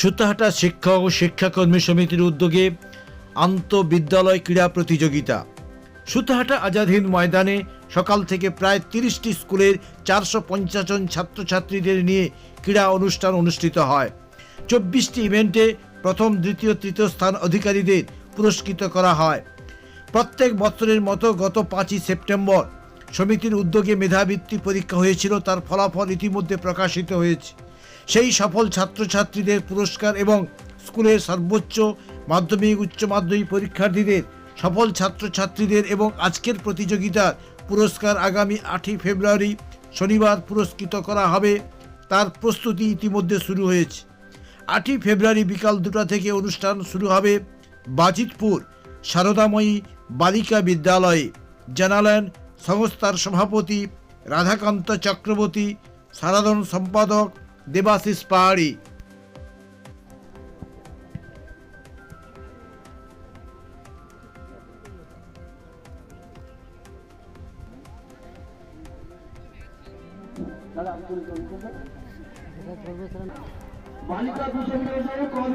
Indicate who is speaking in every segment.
Speaker 1: সুতাহাটা শিক্ষক ও শিক্ষাকর্মী সমিতির উদ্যোগে আন্তঃবিদ্যালয় ক্রীড়া প্রতিযোগিতা। সুতাহাটা আজাদ হিন্দ ময়দানে সকাল থেকে প্রায় তিরিশটি স্কুলের চারশো পঞ্চাশ জন ছাত্রছাত্রীদের নিয়ে ক্রীড়া অনুষ্ঠান অনুষ্ঠিত হয়। চব্বিশটি ইভেন্টে প্রথম, দ্বিতীয়, তৃতীয় স্থান অধিকারীদের পুরস্কৃত করা হয়। প্রত্যেক বছরের মতো গত পাঁচই সেপ্টেম্বর সমিতির উদ্যোগে মেধাবৃত্তি পরীক্ষা হয়েছিল, তার ফলাফল ইতিমধ্যে প্রকাশিত হয়েছে। সেই সফল ছাত্রছাত্রীদের পুরস্কার এবং স্কুলের সর্বোচ্চ মাধ্যমিক, উচ্চ মাধ্যমিক পরীক্ষার্থীদের, সফল ছাত্রছাত্রীদের এবং আজকের প্রতিযোগিতার পুরস্কার আগামী আটই ফেব্রুয়ারি শনিবার পুরস্কৃত করা হবে। তার প্রস্তুতি ইতিমধ্যে শুরু হয়েছে। আটই ফেব্রুয়ারি বিকাল দুটা থেকে অনুষ্ঠান শুরু হবে বাজিতপুর সারদাময়ী বালিকা বিদ্যালয়ে। জানালেন সংস্থার সভাপতি রাধাকান্ত চক্রবর্তী, সাধারণ সম্পাদক দেবাশিস পাহাড়ি।
Speaker 2: বালিকা নিয়ন্ত্রণে কর্ম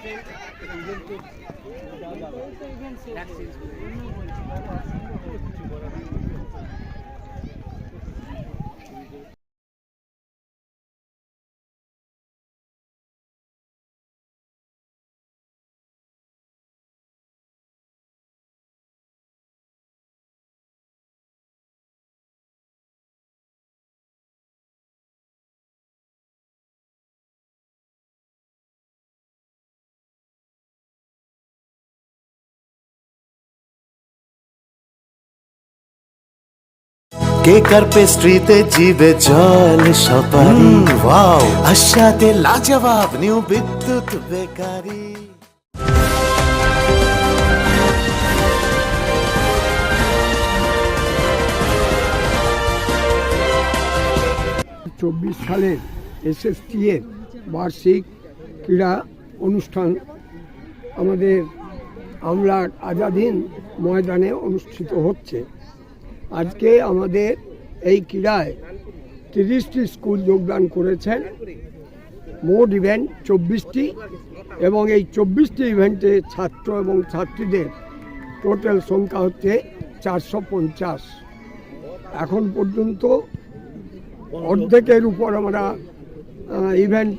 Speaker 2: ইভেন্ট
Speaker 3: কেকার পেস্ট্রিতে জিবে জল সপারি? ওয়াও। আশাতে লাজবাব নিউ বিদ্যুৎ বেকারি।
Speaker 4: চব্বিশ সালের এসএসটি এর বার্ষিক ক্রীড়া অনুষ্ঠান আমাদের আমলার আজাদিন ময়দানে অনুষ্ঠিত হচ্ছে। আজকে আমাদের এই ক্রীড়ায় তিরিশটি স্কুল যোগদান করেছেন। মোট ইভেন্ট চব্বিশটি এবং এই চব্বিশটি ইভেন্টে ছাত্র এবং ছাত্রীদের টোটাল সংখ্যা হচ্ছে চারশো পঞ্চাশ। এখন পর্যন্ত অর্ধেকের উপর আমরা ইভেন্ট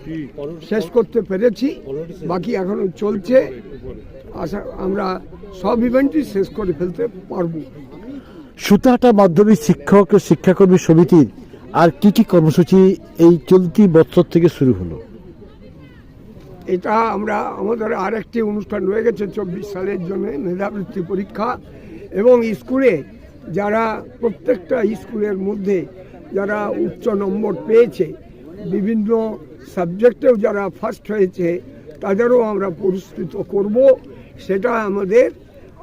Speaker 4: শেষ করতে পেরেছি। বাকি এখনও চলছে। আশা, আমরা সব ইভেন্টই শেষ করে ফেলতে পারব।
Speaker 5: সুতাহাটা মাধ্যমিক শিক্ষক ও শিক্ষাকর্মী সমিতির আর কি কি কর্মসূচি এই চলতি বছর থেকে শুরু হলো?
Speaker 4: এটা আমরা, আমাদের আরেকটি অনুষ্ঠান রয়ে গেছে চব্বিশ সালের জন্য মেধাবৃত্তি পরীক্ষা এবং স্কুলে যারা, প্রত্যেকটা স্কুলের মধ্যে যারা উচ্চ নম্বর পেয়েছে, বিভিন্ন সাবজেক্টেও যারা ফার্স্ট হয়েছে, তাদেরও আমরা পুরস্কৃত করব। সেটা আমাদের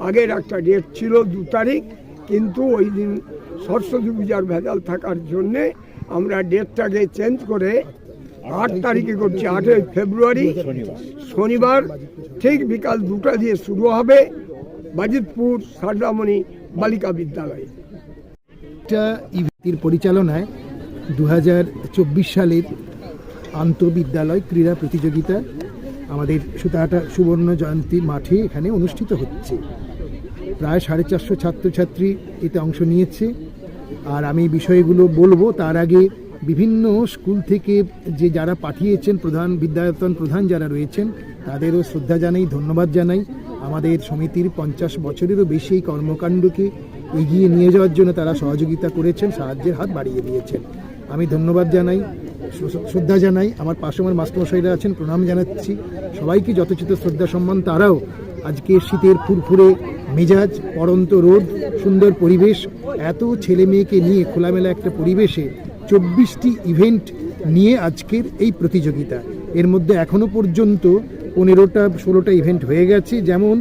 Speaker 4: আগের একটা ডেট ছিল দু তারিখ। কিন্তু ওই দিন সরস্বতী পূজার ভেজাল থাকার জন্যে আমরা ডেটটাকে চেঞ্জ করে আট তারিখে করছি আটই ফেব্রুয়ারি। শনিবার, ঠিক বিকাল দুটা দিয়ে শুরু হবে বাজিতপুর সারদামণি বালিকা বিদ্যালয়ে।
Speaker 6: একটা পরিচালনায় দু হাজার চব্বিশ সালের আন্তঃবিদ্যালয় ক্রীড়া প্রতিযোগিতা আমাদের সুতাহাটা সুবর্ণ জয়ন্তী মাঠে এখানে অনুষ্ঠিত হচ্ছে। প্রায় সাড়ে চারশো ছাত্রছাত্রী এতে অংশ নিয়েছে। আর আমি বিষয়গুলো বলব, তার আগে বিভিন্ন স্কুল থেকে যে যারা পাঠিয়েছেন, প্রধান বিদ্যায়তন প্রধান যারা রয়েছেন, তাদেরও শ্রদ্ধা জানাই, ধন্যবাদ জানাই। আমাদের সমিতির পঞ্চাশ বছরেরও বেশি এই কর্মকাণ্ডকে এগিয়ে নিয়ে যাওয়ার জন্য তারা সহযোগিতা করেছেন, সাহায্যের হাত বাড়িয়ে দিয়েছেন। আমি ধন্যবাদ জানাই শ্রদ্ধা জানাই। আমার পাশে আমার মাস্টারমশাইরা আছেন, প্রণাম জানাচ্ছি। সবাইকে যথোচিত শ্রদ্ধা সম্মান তারাও আজকে শীতের ফুরফুরে মেজাজ, পরন্ত রোদ, সুন্দর পরিবেশ, এত ছেলে মেয়েকে নিয়ে খোলামেলা একটা পরিবেশে চব্বিশটি ইভেন্ট নিয়ে আজকের এই প্রতিযোগিতা। এর মধ্যে এখনও পর্যন্ত পনেরোটা, ষোলোটা ইভেন্ট হয়ে গেছে। যেমন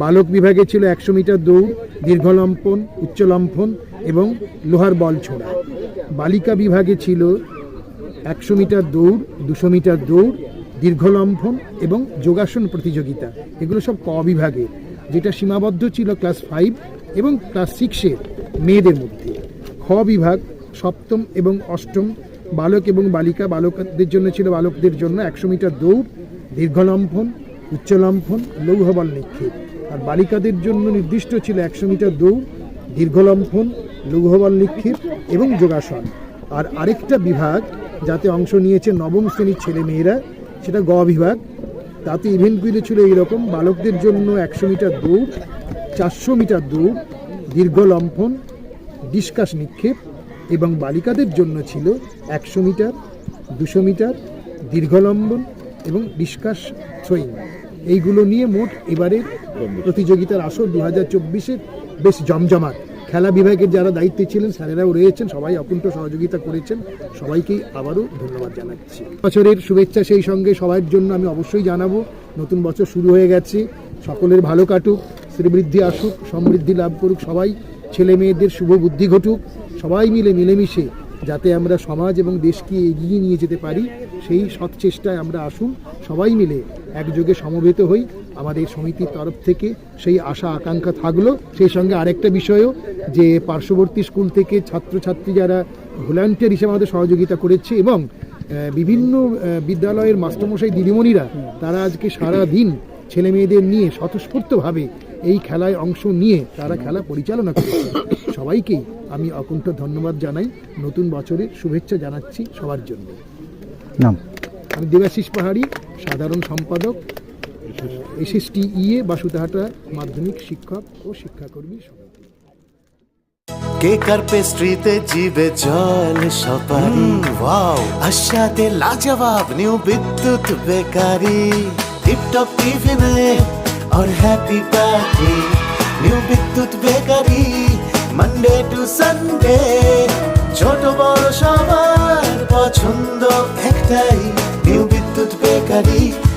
Speaker 6: বালক বিভাগে ছিল একশো মিটার দৌড় দীর্ঘলম্ফন উচ্চলম্ফন এবং লোহার বল ছোড়া। বালিকা বিভাগে ছিল একশো মিটার দৌড়, দুশো মিটার দৌড় দীর্ঘলম্ফন এবং যোগাসন প্রতিযোগিতা। এগুলো সব ক বিভাগে। যেটা সীমাবদ্ধ ছিল ক্লাস ফাইভ এবং ক্লাস সিক্সের মেয়েদের মধ্যে। খ বিভাগ সপ্তম এবং অষ্টম বালক এবং বালিকা বালকদের জন্য ছিল বালকদের জন্য একশো মিটার দৌড়, দীর্ঘলম্ফন, উচ্চলম্ফন, লৌহবল নিক্ষেপ। আর বালিকাদের জন্য নির্দিষ্ট ছিল একশো মিটার দৌড়, দীর্ঘলম্ফন, লৌহবল নিক্ষেপ এবং যোগাসন। আর আরেকটা বিভাগ যাতে অংশ নিয়েছে নবম শ্রেণির ছেলে মেয়েরা সেটা গ বিভাগ। তাতে ইভেন্টগুলি ছিল এইরকম, বালকদের জন্য একশো মিটার দৌড়, চারশো মিটার দৌড় দীর্ঘলম্ফন ডিসকাস নিক্ষেপ এবং বালিকাদের জন্য ছিল একশো মিটার, দুশো মিটার দীর্ঘলম্বন এবং ডিসকাস থ্রোয়িং। এইগুলো নিয়ে মোট এবারের প্রতিযোগিতার আসর দু হাজার চব্বিশে বেশ জমজমাট। খেলা বিভাগের যারা দায়িত্বে ছিলেন, স্যারেরাও রয়েছেন, সবাই অকুণ্ঠ সহযোগিতা করেছেন। সবাইকেই আবারও ধন্যবাদ জানাচ্ছি। বছরের শুভেচ্ছা সেই সঙ্গে সবার জন্য আমি অবশ্যই জানাব, নতুন বছর শুরু হয়ে গেছে, সকলের ভালো কাটুক, শ্রীবৃদ্ধি আসুক, সমৃদ্ধি লাভ করুক সবাই, ছেলে মেয়েদের শুভ বুদ্ধি ঘটুক, সবাই মিলে মিলেমিশে যাতে আমরা সমাজ এবং দেশকে এগিয়ে নিয়ে যেতে পারি, সেই সৎ চেষ্টায় আমরা আসুন, সবাই মিলে একযোগে সমবেত হই। আমাদের সমিতির তরফ থেকে সেই আশা আকাঙ্ক্ষা থাকল। সেই সঙ্গে আরেকটা বিষয়ও যে পার্শ্ববর্তী স্কুল থেকে ছাত্রছাত্রী যারা ভলান্টিয়ার হিসেবে আমাদের সহযোগিতা করেছে এবং বিভিন্ন বিদ্যালয়ের মাস্টারমশাই দিদিমণিরা তারা আজকে সারা দিন ছেলে মেয়েদের নিয়ে স্বতঃস্ফূর্তভাবে এই খেলায় অংশ নিয়ে তারা খেলা পরিচালনা করেছে। সবাইকেই আমি অকুণ্ঠ ধন্যবাদ জানাই। নতুন বছরের শুভেচ্ছা জানাচ্ছি সবার জন্য।
Speaker 5: নাম?
Speaker 6: আমি দেবাশিস পাহাড়ি সাধারণ সম্পাদক। এসএসটি ইএ বাসুতাহাটা মাধ্যমিক শিক্ষক ও শিক্ষাকর্মী সমিতি
Speaker 3: কেক আর পেস্ট্রিতে জিবে জল সপারি ওয়াও আশাতে লাজবাব নিউ বিদ্যুৎ বেকারি টিপটপ টিফিনে और happy party new Bidyut bakery Monday to Sunday ছোট বড় সবার পছন্দ একটাই নিউ বিদ্যুৎ বেকারি